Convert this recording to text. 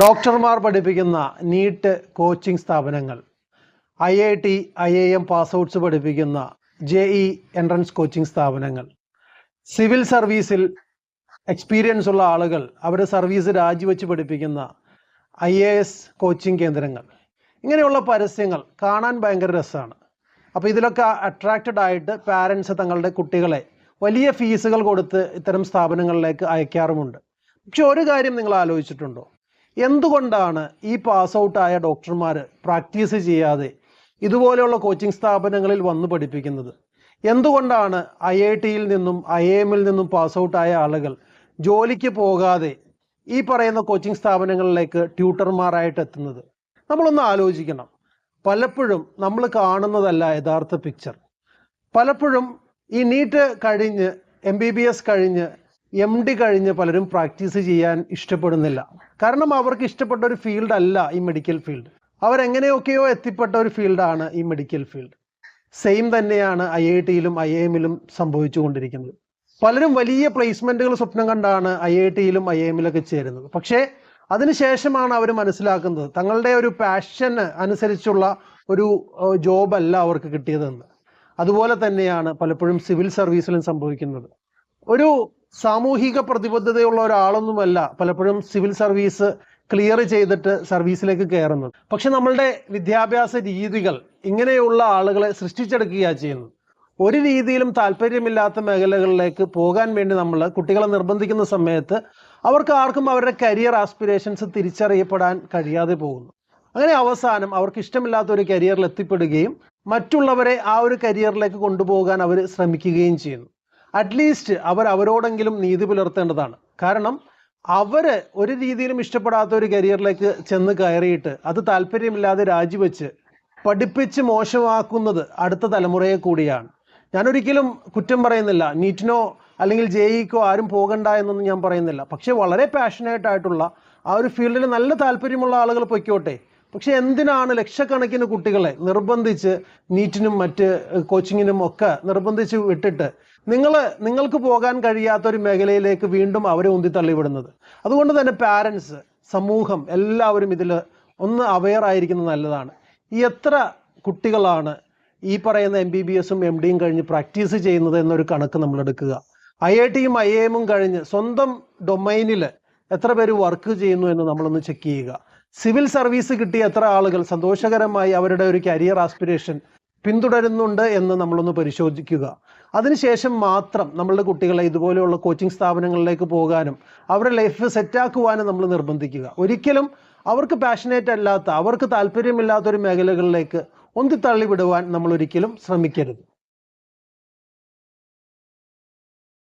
ഡോക്ടർമാർ പഠിപ്പിക്കുന്ന NEET coaching സ്ഥാപനങ്ങൾ I I T I I M pass outs പഠിപ്പിക്കുന്ന ജെ ഇ എൻട്രൻസ് കോച്ചിംഗ് സ്ഥാപനങ്ങൾ. സിവിൽ സർവീസിൽ എക്സ്പീരിയൻസ് ഉള്ള ആളുകൾ അവരുടെ സർവീസ് രാജിവെച്ച് പഠിപ്പിക്കുന്ന ഐ എ എസ് കോച്ചിങ് കേന്ദ്രങ്ങൾ. ഇങ്ങനെയുള്ള പരസ്യങ്ങൾ കാണാൻ ഭയങ്കര രസമാണ്. അപ്പോൾ ഇതിലൊക്കെ അട്രാക്റ്റഡ് ആയിട്ട് പാരൻസ് തങ്ങളുടെ കുട്ടികളെ വലിയ ഫീസുകൾ കൊടുത്ത് ഇത്തരം സ്ഥാപനങ്ങളിലേക്ക് അയക്കാറുമുണ്ട്. പക്ഷെ ഒരു കാര്യം നിങ്ങൾ ആലോചിച്ചിട്ടുണ്ടോ? എന്തുകൊണ്ടാണ് ഈ പാസ് ഔട്ടായ ഡോക്ടർമാർ പ്രാക്ടീസ് ചെയ്യാതെ ഇതുപോലെയുള്ള കോച്ചിങ് സ്ഥാപനങ്ങളിൽ വന്ന് പഠിപ്പിക്കുന്നത്? എന്തുകൊണ്ടാണ് ഐ ഐ ടിയിൽ നിന്നും ഐ എമ്മിൽ നിന്നും പാസ് ഔട്ടായ ആളുകൾ ജോലിക്ക് പോകാതെ ഈ പറയുന്ന കോച്ചിങ് സ്ഥാപനങ്ങളിലേക്ക് ട്യൂട്ടർമാരായിട്ട് എത്തുന്നത്? നമ്മളൊന്ന് ആലോചിക്കണം. പലപ്പോഴും നമ്മൾ കാണുന്നതല്ല യഥാർത്ഥ പിക്ചർ പലപ്പോഴും ഈ നീറ്റ് കഴിഞ്ഞ് എം ബി ബി എസ് കഴിഞ്ഞ് എം ഡി കഴിഞ്ഞ് പലരും പ്രാക്ടീസ് ചെയ്യാൻ ഇഷ്ടപ്പെടുന്നില്ല. കാരണം അവർക്ക് ഇഷ്ടപ്പെട്ട ഒരു ഫീൽഡ് അല്ല ഈ മെഡിക്കൽ ഫീൽഡ്. അവരെങ്ങനെയൊക്കെയോ എത്തിപ്പെട്ട ഒരു ഫീൽഡാണ് ഈ മെഡിക്കൽ ഫീൽഡ്. സെയിം തന്നെയാണ് ഐ ഐ ടിയിലും ഐ എമ്മിലും സംഭവിച്ചുകൊണ്ടിരിക്കുന്നത്. പലരും വലിയ പ്ലേസ്മെന്റുകൾ സ്വപ്നം കണ്ടാണ് ഐ ഐ ടിയിലും ഐ എമ്മിലൊക്കെ ചേരുന്നത്. പക്ഷേ അതിനുശേഷമാണ് അവർ മനസ്സിലാക്കുന്നത് തങ്ങളുടെ ഒരു പാഷന് അനുസരിച്ചുള്ള ഒരു ജോബല്ല അവർക്ക് കിട്ടിയതെന്ന്. അതുപോലെ തന്നെയാണ് പലപ്പോഴും സിവിൽ സർവീസിലും സംഭവിക്കുന്നത്. ഒരു സാമൂഹിക പ്രതിബദ്ധതയുള്ള ഒരാളൊന്നുമല്ല പലപ്പോഴും സിവിൽ സർവീസ് ക്ലിയർ ചെയ്തിട്ട് സർവീസിലേക്ക് കയറുന്നത്. പക്ഷെ നമ്മളുടെ വിദ്യാഭ്യാസ രീതികൾ ഇങ്ങനെയുള്ള ആളുകളെ സൃഷ്ടിച്ചെടുക്കുകയാണ് ചെയ്യുന്നത്. ഒരു രീതിയിലും താല്പര്യമില്ലാത്ത മേഖലകളിലേക്ക് പോകാൻ വേണ്ടി നമ്മൾ കുട്ടികളെ നിർബന്ധിക്കുന്ന സമയത്ത് അവർക്ക് ആർക്കും അവരുടെ കരിയർ ആസ്പിറേഷൻസ് തിരിച്ചറിയപ്പെടാൻ കഴിയാതെ പോകുന്നു. അങ്ങനെ അവസാനം അവർക്ക് ഇഷ്ടമില്ലാത്ത ഒരു കരിയറിൽ എത്തിപ്പെടുകയും മറ്റുള്ളവരെ ആ ഒരു കരിയറിലേക്ക് കൊണ്ടുപോകാൻ അവർ ശ്രമിക്കുകയും ചെയ്യുന്നു. അറ്റ്ലീസ്റ്റ് അവർ അവരോടെങ്കിലും നീതി പുലർത്തേണ്ടതാണ്. കാരണം അവർ ഒരു രീതിയിലും ഇഷ്ടപ്പെടാത്ത ഒരു കരിയറിലേക്ക് ചെന്ന് കയറിയിട്ട് അത് താല്പര്യമില്ലാതെ രാജിവെച്ച് പഠിപ്പിച്ച് മോശമാക്കുന്നത് അടുത്ത തലമുറയെ കൂടിയാണ്. ഞാനൊരിക്കലും കുറ്റം പറയുന്നില്ല. നീറ്റിനോ അല്ലെങ്കിൽ ജെ ഇക്കോ ആരും പോകണ്ട എന്നൊന്നും ഞാൻ പറയുന്നില്ല. പക്ഷേ വളരെ പാഷനേറ്റ് ആയിട്ടുള്ള ആ ഒരു ഫീൽഡിൽ നല്ല താല്പര്യമുള്ള ആളുകൾ പൊയ്ക്കോട്ടെ. പക്ഷെ എന്തിനാണ് ലക്ഷക്കണക്കിന് കുട്ടികളെ നിർബന്ധിച്ച് നീറ്റിനും മറ്റ് കോച്ചിങ്ങിനും ഒക്കെ നിർബന്ധിച്ച് വിട്ടിട്ട് നിങ്ങൾ നിങ്ങൾക്ക് പോകാൻ കഴിയാത്ത ഒരു മേഖലയിലേക്ക് വീണ്ടും അവരെ ഉന്തിത്തള്ളിവിടുന്നത്? അതുകൊണ്ട് തന്നെ പാരൻസ് സമൂഹം എല്ലാവരും ഇതിൽ ഒന്ന് അവെയർ ആയിരിക്കുന്നത് നല്ലതാണ്. ഈ എത്ര കുട്ടികളാണ് ഈ പറയുന്ന എം ബി ബി എസും എം ഡിയും കഴിഞ്ഞ് പ്രാക്ടീസ് ചെയ്യുന്നത് എന്നൊരു കണക്ക് നമ്മൾ എടുക്കുക. ഐ ഐ ടിയും ഐ എമ്മും കഴിഞ്ഞ് സ്വന്തം ഡൊമൈനിൽ എത്ര പേര് വർക്ക് ചെയ്യുന്നു എന്ന് നമ്മളൊന്ന് ചെക്ക് ചെയ്യുക. സിവിൽ സർവീസ് കിട്ടിയ എത്ര ആളുകൾ സന്തോഷകരമായി അവരുടെ ഒരു കരിയർ ആസ്പിറേഷൻ പിന്തുടരുന്നുണ്ട് എന്ന് നമ്മളൊന്ന് പരിശോധിക്കുക. അതിനുശേഷം മാത്രം നമ്മളുടെ കുട്ടികളെ ഇതുപോലെയുള്ള കോച്ചിങ് സ്ഥാപനങ്ങളിലേക്ക് പോകാനും അവരുടെ ലൈഫ് സെറ്റാക്കുവാനും നമ്മൾ നിർബന്ധിക്കുക. ഒരിക്കലും അവർക്ക് പാഷനേറ്റ് അല്ലാത്ത അവർക്ക് താല്പര്യമില്ലാത്ത ഒരു മേഖലകളിലേക്ക് ഒന്തിത്തള്ളി വിടുവാൻ നമ്മൾ ഒരിക്കലും ശ്രമിക്കരുത്.